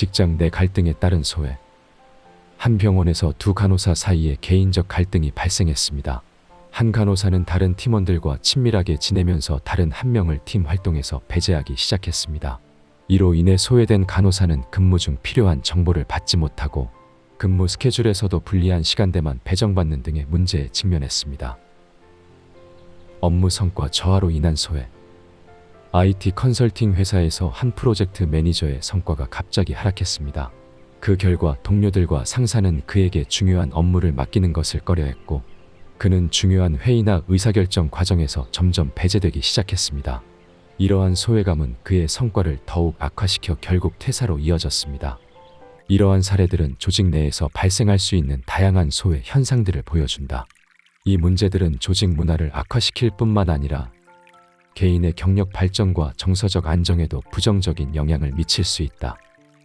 직장 내 갈등에 따른 소외. 한 병원에서 두 간호사 사이에 개인적 갈등이 발생했습니다. 한 간호사는 다른 팀원들과 친밀하게 지내면서 다른 한 명을 팀 활동에서 배제하기 시작했습니다. 이로 인해 소외된 간호사는 근무 중 필요한 정보를 받지 못하고 근무 스케줄에서도 불리한 시간대만 배정받는 등의 문제에 직면했습니다. 업무 성과 저하로 인한 소외. IT 컨설팅 회사에서 한 프로젝트 매니저의 성과가 갑자기 하락했습니다. 그 결과 동료들과 상사는 그에게 중요한 업무를 맡기는 것을 꺼려했고, 그는 중요한 회의나 의사결정 과정에서 점점 배제되기 시작했습니다. 이러한 소외감은 그의 성과를 더욱 악화시켜 결국 퇴사로 이어졌습니다. 이러한 사례들은 조직 내에서 발생할 수 있는 다양한 소외 현상들을 보여준다. 이 문제들은 조직 문화를 악화시킬 뿐만 아니라 개인의 경력 발전과 정서적 안정에도 부정적인 영향을 미칠 수 있다.